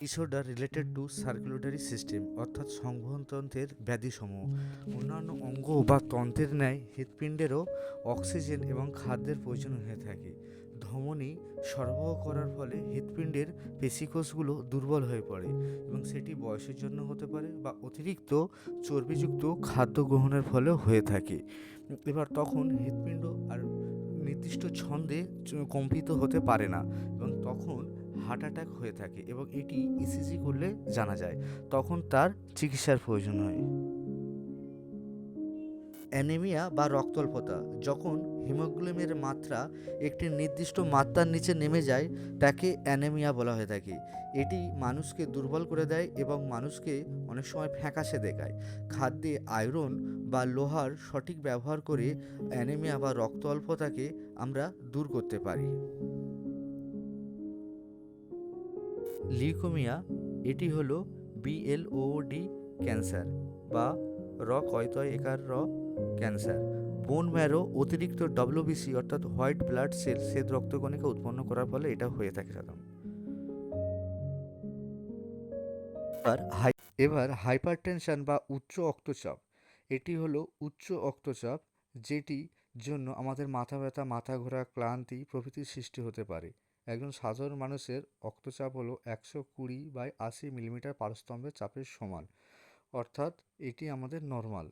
Disorder related to circulatory system অর্থাৎ সংবহনতন্ত্রের ব্যাধিসমূহ। অন্যান্য অঙ্গ বা তন্ত্রের ন্যায় হৃৎপিণ্ডেরও অক্সিজেন এবং খাদ্যের প্রয়োজন হয়ে থাকে। ধমনী সরবরাহ করার ফলে হৃৎপিণ্ডের পেশিকোষগুলো দুর্বল হয়ে পড়ে এবং সেটি বয়সের জন্য হতে পারে বা অতিরিক্ত চর্বিযুক্ত খাদ্য গ্রহণের ফলেও হয়ে থাকে। এবার তখন হৃৎপিণ্ড আর নির্দিষ্ট ছন্দে কম্পিত হতে পারে না এবং তখন হার্ট অ্যাটাক হয়ে থাকে এবং এটি ইসিজি করলে জানা যায়, তখন তার চিকিৎসার প্রয়োজন হয়। অ্যানেমিয়া বা রক্তল্পতা, যখন হিমোগ্লোবিনের মাত্রা একটি নির্দিষ্ট মাত্রার নিচে নেমে যায়, তাকে অ্যানেমিয়া বলা হয়ে থাকে। এটি মানুষকে দুর্বল করে দেয় এবং মানুষকে অনেক সময় ফ্যাকাশে দেখায়। খাদ্যে আয়রন বা লোহার সঠিক ব্যবহার করে অ্যানেমিয়া বা রক্ত অল্পতাকে আমরা দূর করতে পারি। লিউকোমিয়া, এটি হলো বিএলওডি ক্যান্সার বা র কয়তয় একার র ক্যান্সার। বোন ম্যারো অতিরিক্ত ডব্লিউবিসি অর্থাৎ হোয়াইট ব্লাড সেল শ্বেত রক্তকণিকা উৎপন্ন করার ফলে এটা হয়ে থাকে সাধারণত এবার হাই, এবার হাইপার টেনশন বা উচ্চ রক্তচাপ, এটি হলো উচ্চ রক্তচাপ, যেটি জন্য আমাদের মাথা ব্যথা, মাথা ঘোরা, ক্লান্তি প্রভৃতির সৃষ্টি হতে পারে। একজন সাধারণ মানুষের রক্তচাপ হলো একশো কুড়ি বাই আশি মিলিমিটার পারস্তম্ভের চাপের সমান। অর্থাৎ এটি আমাদের নর্মাল